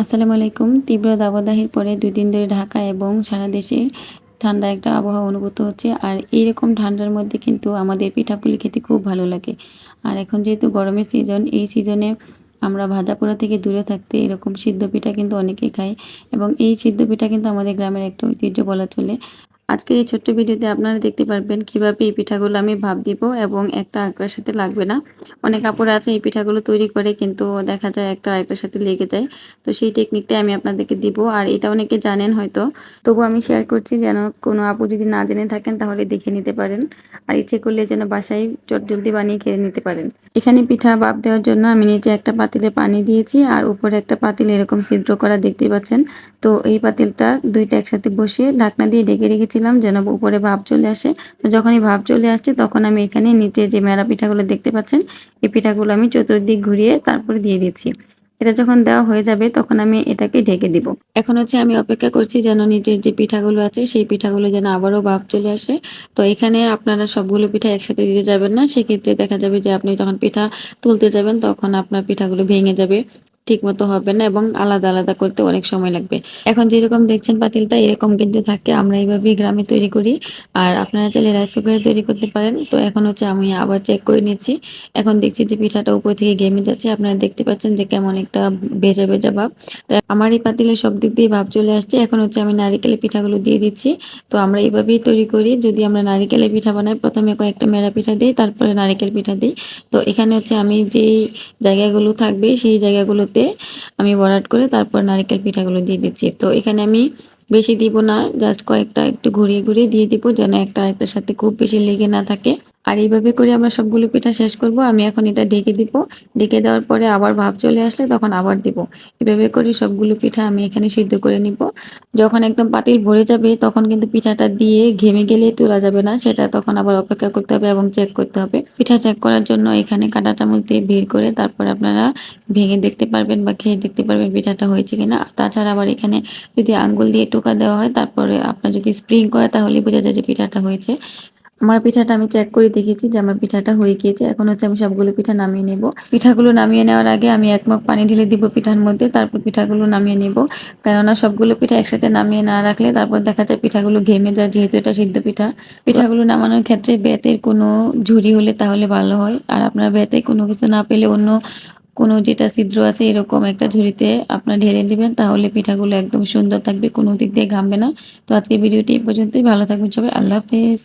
আসসালামু আলাইকুম। তীব্র দাবদাহের পরে দুই দিন ধরে ঢাকা এবং সারা দেশে ঠান্ডা একটা আবহাওয়া অনুভূত হচ্ছে। আর এইরকম ঠান্ডার মধ্যে কিন্তু আমাদের পিঠাপুলি খেতে খুব ভালো লাগে। আর এখন যেহেতু গরমের সিজন এই সিজনে আমরা ভাজা পোড়া থেকে দূরে থাকতে এরকম সিদ্ধ পিঠা কিন্তু অনেকেই খাই এবং এই সিদ্ধ পিঠা কিন্তু আমাদের গ্রামের একটা ঐতিহ্য বলা চলে। আজকে এই ছোট্ট ভিডিওতে আপনারা দেখতে পারবেন কীভাবে এই পিঠাগুলো আমি ভাব দিব এবং একটা আরেকটার সাথে লাগবে না। অনেক কাপড় আছে এই পিঠাগুলো তৈরি করে কিন্তু দেখা যায় একটা আরেকটার সাথে লেগে যায়। তো সেই টেকনিকটাই আমি আপনাদেরকে দিব। আর এটা অনেকে জানেন হয়তো। তবু আমি শেয়ার করছি যেন কোনো আপু যদি না জেনে থাকেন তাহলে দেখে নিতে পারেন। আর ইচ্ছে করলে যেন বাসায় চট জলদি বানিয়ে খেয়ে নিতে পারেন। এখানে পিঠা ভাপ দেওয়ার জন্য আমি নিচে একটা পাতিলে পানি দিয়েছি আর উপরে একটা পাতিল এরকম ছিদ্র করা দেখতে পাচ্ছেন। তো এই পাতিলটা দুইটা একসাথে বসিয়ে ঢাকনা দিয়ে ডেকে রেখেছিলাম যেন উপরে ভাপ চলে আসে। তো যখনই ভাপ চলে আসছে, তখন আমি এখানে নিচে যে মেরা পিঠাগুলো দেখতে পাচ্ছেন, এই পিঠাগুলো আমি চতুর্দিক ঘুরিয়ে তারপরে দিয়ে দিচ্ছি। এটা যখন দেওয়া হয়ে যাবে, তখন আমি এটাকে ঢেকে দিব। এখন হচ্ছে আমি অপেক্ষা করছি যেন নিচের যে পিঠাগুলো আছে, সেই পিঠাগুলো যেন আবারও ভাপ চলে আসে। তো এখানে আপনারা সবগুলো পিঠা একসাথে দিতে যাবেন না। সেক্ষেত্রে দেখা যাবে যে আপনি যখন পিঠা তুলতে যাবেন, তখন আপনার পিঠাগুলো ভেঙে যাবে। ঠিক মতো হবে না এবং আলাদা আলাদা করতে অনেক সময় লাগবে। এখন যেরকম দেখছেন পাতিলটা, এরকম কিন্তু থাকে। আমরা এইভাবেই গ্রামে তৈরি করি। আর আপনারা চাইলে রাইস কুকারে তৈরি করতে পারেন। তো এখন হচ্ছে আমি আবার চেক করে নিচ্ছি। এখন দেখছি যে পিঠাটা উপর থেকে গেমে যাচ্ছে। আপনারা দেখতে পাচ্ছেন যে কেমন একটা ভেজা ভেজা ভাব। আমার এই পাতিলে সব দিক দিয়ে ভাব চলে আসছে। এখন হচ্ছে আমি নারিকেলের পিঠাগুলো দিয়ে দিচ্ছি। তো আমরা এইভাবেই তৈরি করি। যদি আমরা নারিকেলের পিঠা বানাই, প্রথমে কয়েকটা মেরা পিঠা দিই, তারপরে নারিকেল পিঠা দিই। তো এখানে হচ্ছে আমি যেই জায়গাগুলো থাকবে, সেই জায়গাগুলোতে আমি বরাট করে তারপর নারিকেল পিঠাগুলো দিয়ে দিচ্ছি। তো এখানে আমি বেশি দিব না, জাস্ট কয়েকটা একটু ঘুরিয়ে ঘুরিয়ে দিয়ে দিব যেন একটা আরেকটার সাথে খুব বেশি লেগে না থাকে। আর এইভাবে করে আমরা সবগুলো পিঠা শেষ করব। আমি এখন এটা ঢেকে দিব। ঢেকে দেওয়ার পরে আবার ভাব চলে আসলে তখন আবার দিব। এভাবে করে সবগুলো পিঠা আমি এখানে সিদ্ধ করে নিব। যখন একদম পাতিল ভরে যাবে তখন কিন্তু পিঠাটা দিয়ে ঘেমে গেলে তোলা যাবে না। সেটা তখন আবার অপেক্ষা করতে হবে এবং চেক করতে হবে। পিঠা চেক করার জন্য এখানে কাঁটা চামচ দিয়ে বের করে তারপর আপনারা ভেঙে দেখতে পারবেন বা খেয়ে দেখতে পারবেন পিঠাটা হয়েছে কিনা। তাছাড়া আবার এখানে যদি আঙ্গুল দিয়ে টোকা দেওয়া হয়, তারপরে আপনার যদি স্প্রিং করে তাহলে বোঝা যায় যে পিঠাটা হয়েছে। আমার পিঠাটা আমি চেক করে দেখেছি যে আমার পিঠাটা হয়ে গিয়েছে। এখন হচ্ছে আমি সবগুলো পিঠা নামিয়ে নেব। পিঠাগুলো নামিয়ে নেওয়ার আগে আমি এক মগ পানি ঢেলে দিব পিঠার মধ্যে, তারপর পিঠাগুলো নামিয়ে নেব। কেননা সবগুলো পিঠা একসাথে নামিয়ে না রাখলে তারপর দেখা যায় পিঠাগুলো ঘেমে যায়, যেহেতু এটা সিদ্ধ পিঠা। পিঠাগুলো নামানোর ক্ষেত্রে বেতের কোনো ঝুড়ি হলে তাহলে ভালো হয়। আর আপনার বেতে কোনো কিছু না পেলে অন্য কোনো যেটা ছিদ্র আছে এরকম একটা ঝুড়িতে আপনার ঢেলে নেবেন তাহলে পিঠাগুলো একদম সুন্দর থাকবে, কোনো দিক দিয়ে ঘামবে না। তো আজকে ভিডিওটি এই পর্যন্তই। ভালো থাকবেন সবাই। আল্লাহ হাফেজ।